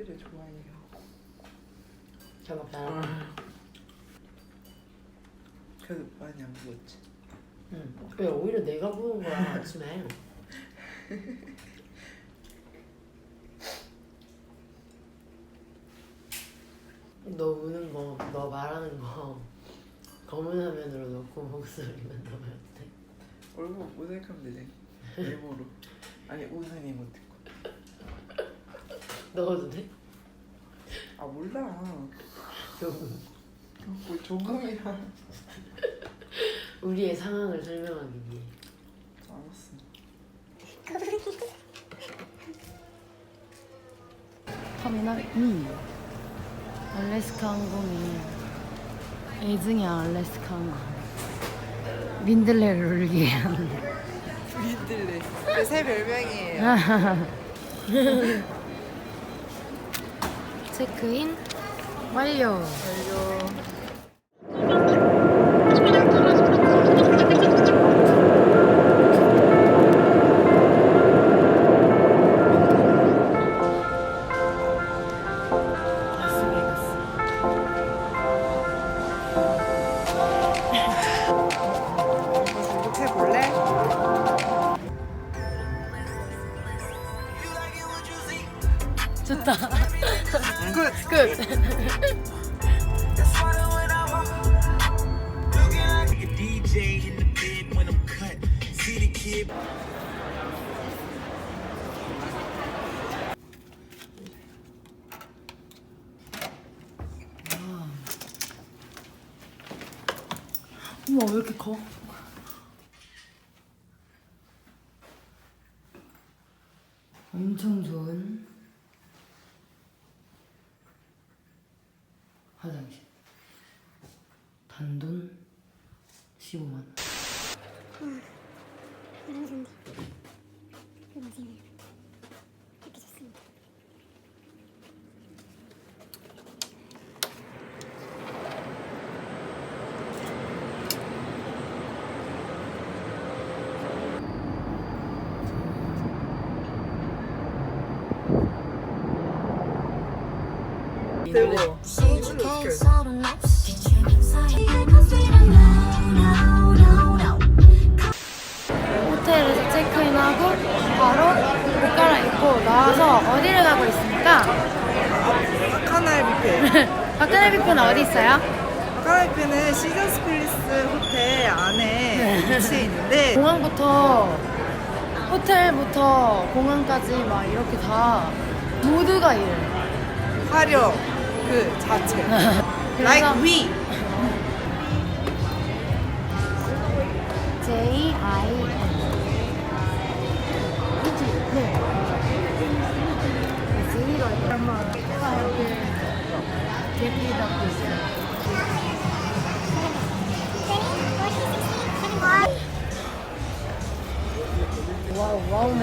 알다리를 좋아해요. 잘 먹잖아. 그래서 많이 안 부었지. 응. 왜 오히려 내가 부은 거야 아침에. 너 우는 거, 너 말하는 거 검은 화면으로 넣고 목소리만 넣으면 돼. 얼굴 모자이크하면 되지. 일부러. 아니 웃는 이모티콘. 넣어도 돼? 아 몰라. 조금. 뭐 조금이라. 우리의 상황을 설명하기 위해. 알았어. 터미널 2 알래스카 항공이 애증의 알래스카 항공 민들레를 울리게 위한 민들레. 그새 별명이에요. 체크인 완료 완료. 좋다 끝. 끝 Like a DJ in the bed when I'm cut. See the kid. 우와 왜 이렇게 커? 엄청 좋은 화장실. 단돈 15만 원. 이런 건데 이런 생각. 이렇게 좋습니다. 대박. 호텔에서 체크인하고 바로 옷 갈아입고 나와서 어디를 가고 있습니까? 카나의 뷔페. 박근혜 뷔페는 어디 있어요? 카나의 뷔페는 시저스 플리스 호텔 안에 위치해 있는데 공항부터 호텔부터 공항까지 막 이렇게 다 모두가 이래. 화력 그 자체. like we. J I N. 그치? 네. 이렇게 예쁘다고 있어요. 와우 와우맨.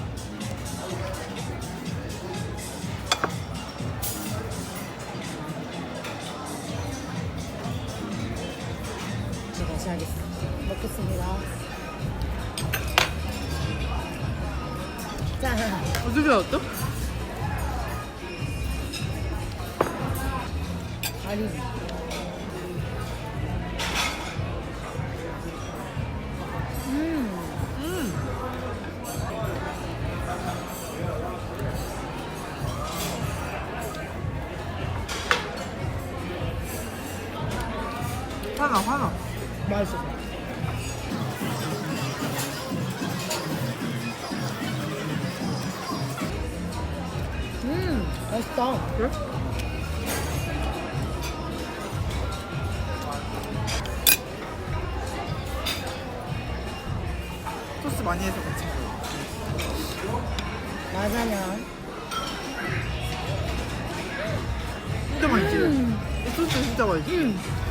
다 진짜 맛있지? 음. 이 소스 진짜 맛있지? 음. 거야?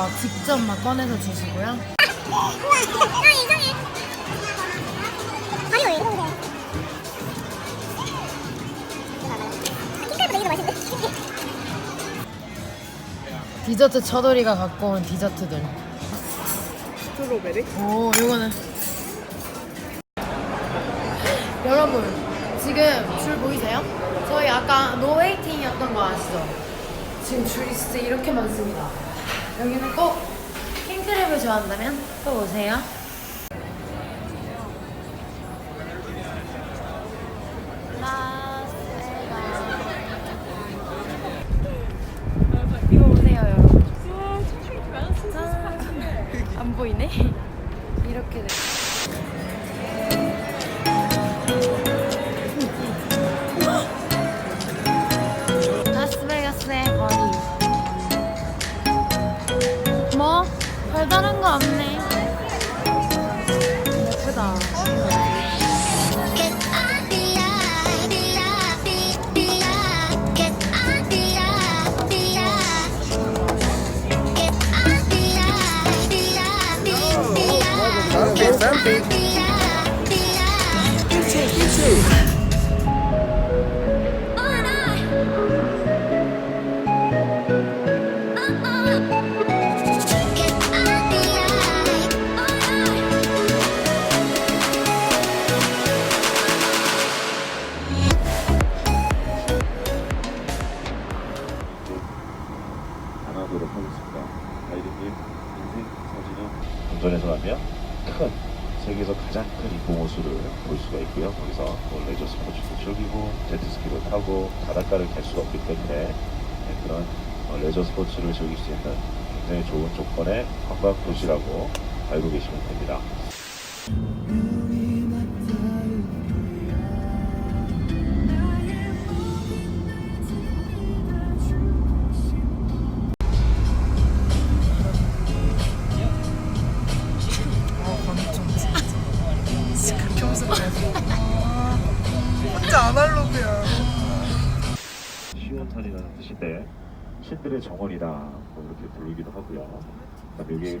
막 직접 막 꺼내서 주시고요. 아 이상해. 아니 왜 이런데? 킹크보다 이게 더 맛있는데? 디저트 처돌이가 갖고 온 디저트들. 스트로베리? 오, 이거는. 여러분, 지금 줄 보이세요? 저희 아까 노웨이팅이었던 거 아시죠? 지금 줄이 진짜 이렇게 많습니다. 여기는 꼭 킹크랩을 좋아한다면 또 오세요. 타고 바닷가를 갈 수가 없기 때문에 네, 그런 어, 레저 스포츠를 즐길 수 있는 굉장히 좋은 조건의 관광 도시라고 알고 계시면 됩니다. 신들의 정원이다 뭐 이렇게 부르기도 하고요. 여기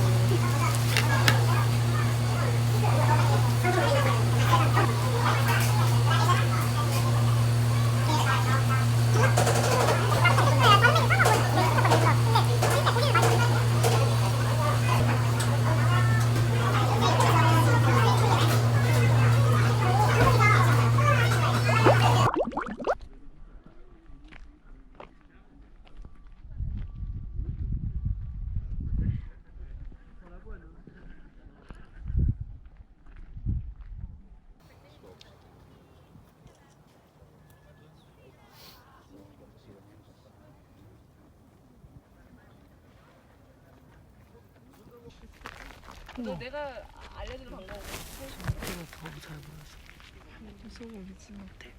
무서워 미친 못해.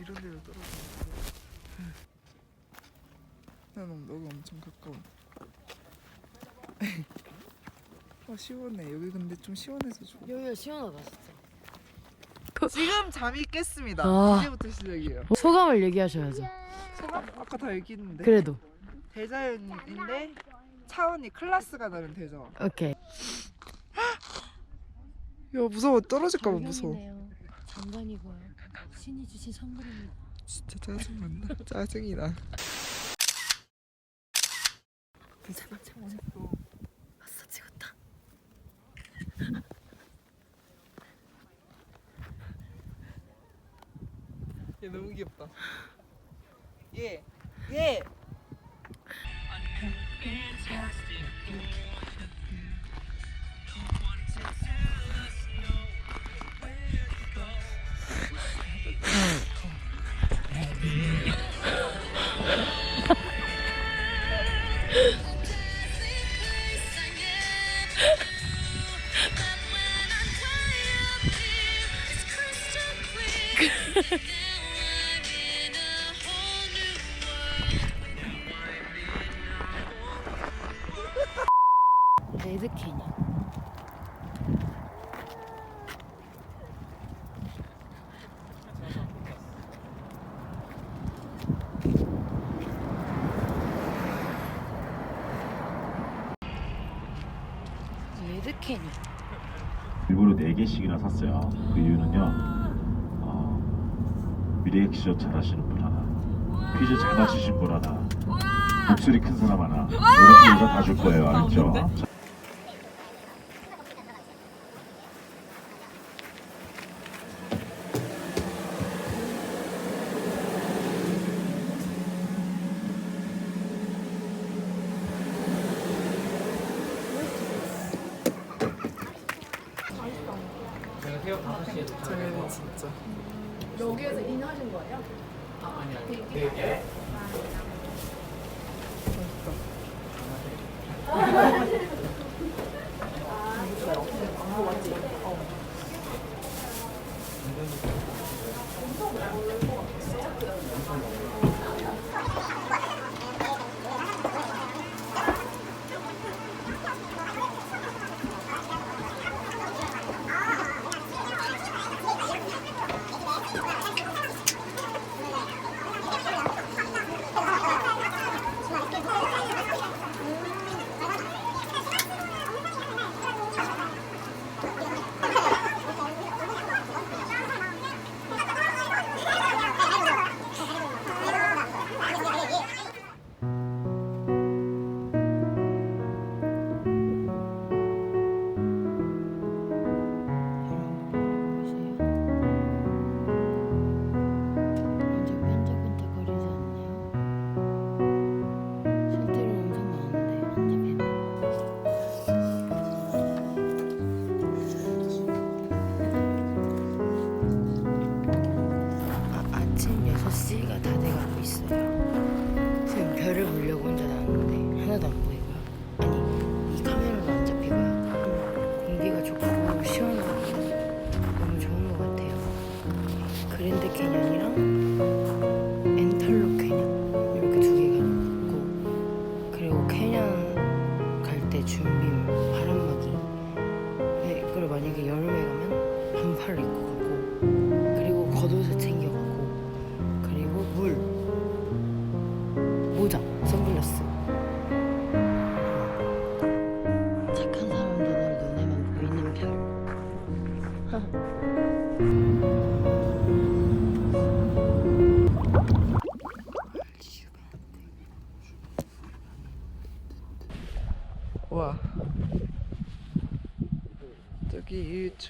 이런 데로 떨어져. 난 여기 엄청 가까워. 아 시원해. 여기 근데 좀 시원해서 좋아. 여기가 시원하다 진짜. 지금 잠이 깼습니다. 아. 이제부터 시작이에요. 소감을 얘기하셔야죠. 소감 아까 다 얘기했는데. 그래도 대자연인데 차원이 클래스가 다른 대자연. 오케이. 야 무서워 떨어질까봐 무서워. 장관이고요. 신이 주신 선물입니다. 진짜 짜증난다. 짜증이 나. 잠깐 잠깐. 아싸 찍었다. 얘 너무 귀엽다. 얘, 얘. 레 4개씩이나 샀어요. 그 이유는요. 어, 리액션 잘하시는 분 하나, 퀴즈 잘 맞추신 분 하나, 목소리 큰 사람 하나, 이런 식으로 다줄 거예요. 알죠?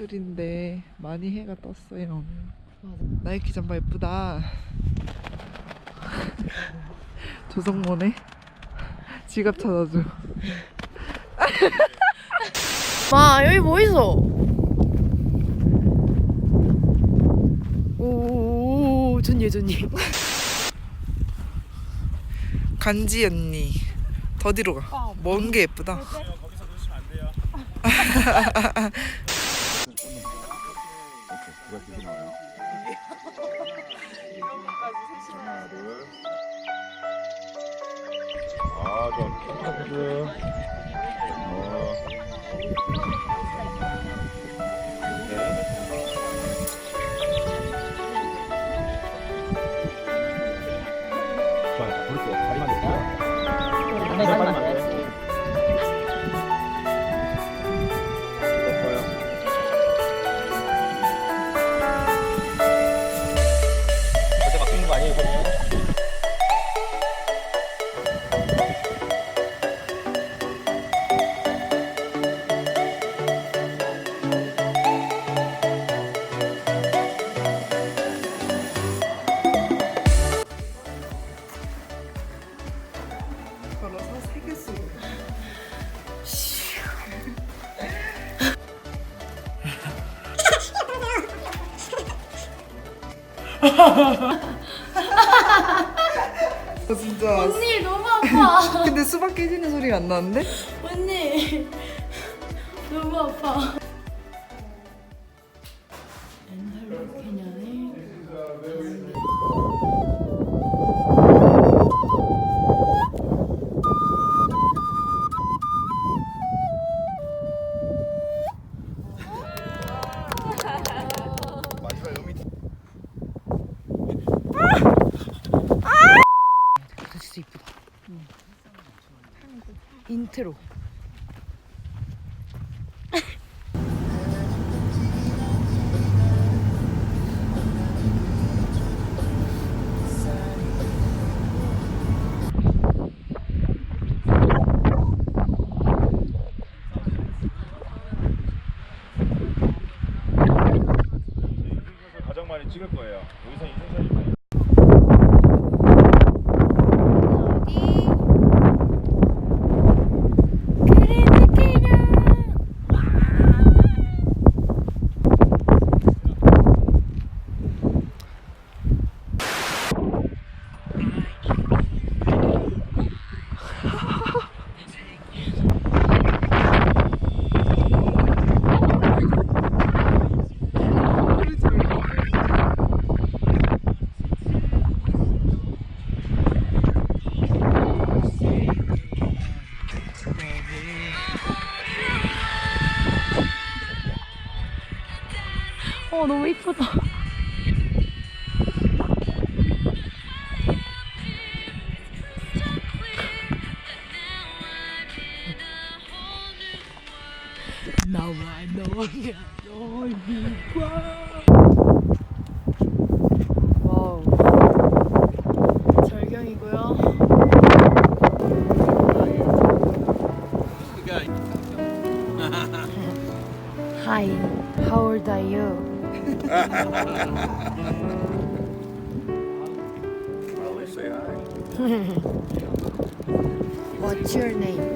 일출인데 많이 해가 떴어요. 나이키 잠바 예쁘다. 조성모네. 지갑 찾아줘. 마 여기 뭐 있어? 오 전예 전예 간지 언니. 더 뒤로 가. 먼 게 예쁘다. 아, 킹카드. 어. 네. 좋아요. 그렇게 다리만 됐어요. 네, 다리만 어, 진짜. 언니 너무 아파 근데 수박 깨지는 소리가 안 나는데? 언니 너무 아파 인트로 your name?